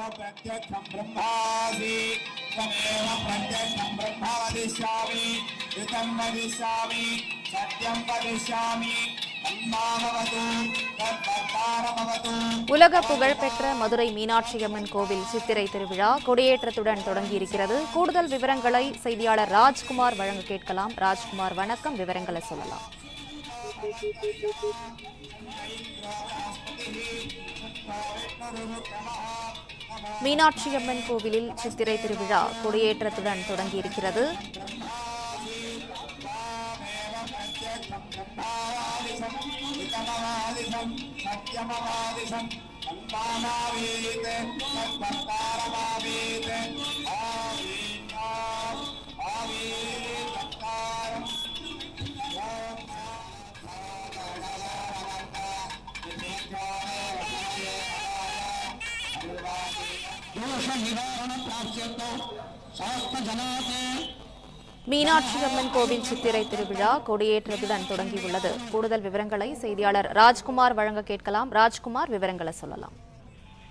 प्रत्यक्षं ब्रह्मासि त्वमेव प्रत्यक्षं ब्रह्म वदिष्यामि ऋतं वदिष्यामि सत्यं वदिष्यामि तन्मामवतु तद्भक्तारमवतु உலக புகழ்பெற்ற மதுரை மீனாட்சி அம்மன் கோவில் சித்திரை திருவிழா கொடியேற்றத்துடன் தொடங்கியிருக்கிறது கூடுதல் விவரங்களை செய்தியாளர் ராஜ்குமார் வழங்க கேட்கலாம் ராஜ்குமார் வணக்கம் விவரங்களை சொல்லலாம் மீனாட்சியம்மன் கோவிலில் சித்திரை திருவிழா கொடியேற்றத்துடன் தொடங்கியிருக்கிறது. சத்யமவாதிசம் மீனாட்சி அம்மன் கோவில் சித்திரை திருவிழா கொடியேற்றத்துடன் தொடங்கியுள்ளது. கூடுதல் விவரங்களை செய்தியாளர் ராஜ்குமார் வழங்க கேட்கலாம். ராஜ்குமார் விவரங்களை சொல்லலாம்.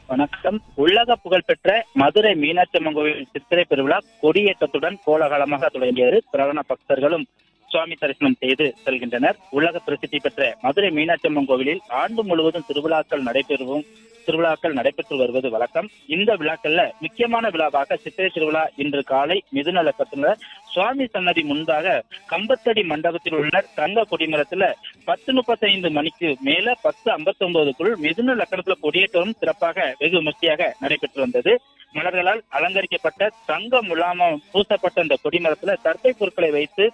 வணக்கம். உலக புகழ்பெற்ற மதுரை மீனாட்சி அம்மன் கோவில் சித்திரை பெருவிழா கொடியேற்றத்துடன் கோலாகலமாக தொடங்கியது. பிரகடன பக்தர்களும் சுவாமி தரிசனம் செய்து செல்கின்றனர். உலக பிரசித்தி பெற்ற மதுரை மீனாட்சி அம்மன் கோவிலில் ஆண்டு முழுவதும் திருவிழாக்கள் நடைபெறும் திருவிழாக்கள் நடைபெற்று வருவது வழக்கம். இந்த விழாக்கள்ல முக்கியமான விழாவாக சித்திரை திருவிழா இன்று காலை மிதுநலக்கத்துல சுவாமி சன்னதி முன்பாக கம்பத்தடி மண்டபத்தில் உள்ள தங்க கொடிமரத்துல பத்து முப்பத்தி ஐந்து மணிக்கு மேல பத்து ஐம்பத்தி ஒன்பதுக்குள் மிதுன லக்கணத்துல கொடியேற்றமும் சிறப்பாக வெகு விமர்சையாக நடைபெற்று வந்தது. மலர்களால் அலங்கரிக்கப்பட்ட தங்க முலாமம் பூசப்பட்ட இந்த கொடிமரத்துல தற்கை பொருட்களை வைத்து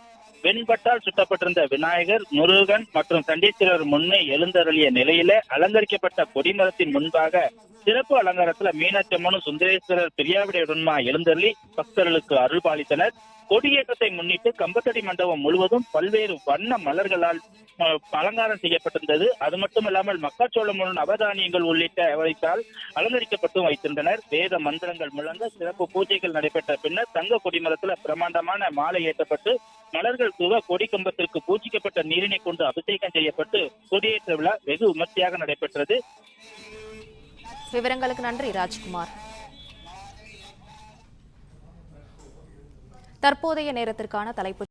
வெண்பட்டால் சுட்டப்பட்டிருந்த விநாயகர் முருகன் மற்றும் சண்டீஸ்வரர் முன்னே எழுந்தருளிய நிலையில அலங்கரிக்கப்பட்ட கொடிமரத்தின் முன்பாக சிறப்பு அலங்காரத்துல மீனாட்சி அம்மனும் சுந்தரேஸ்வரர் பிரியாவிடையுடன்மா எழுந்தருளி பக்தர்களுக்கு அருள் பாலித்தனர். கொடியேற்றத்தை முன்னிட்டு கம்பத்தடி மண்டபம் முழுவதும் பல்வேறு வண்ண மலர்களால் அலங்காரம் செய்யப்பட்டிருந்தது. அது மட்டுமல்லாமல் மக்காச்சோளம் அவதானியங்கள் உள்ளிட்ட வைத்தால் அலங்கரிக்கப்பட்டும் வைத்திருந்தனர். வேத மந்திரங்கள் முழங்க சிறப்பு பூஜைகள் நடைபெற்ற பின்னர் தங்க கொடிமரத்துல பிரமாண்டமான மாலை ஏற்றப்பட்டு மலர்கள் தூவ கொடி கம்பத்திற்கு பூஜிக்கப்பட்ட நீரினை கொண்டு அபிஷேகம் செய்யப்பட்டு கொடியேற்ற விழா வெகு விமர்சையாக நடைபெற்றது. விவரங்களுக்கு நன்றி ராஜ்குமார். தற்போதைய நேரத்திற்கான தலைப்புச்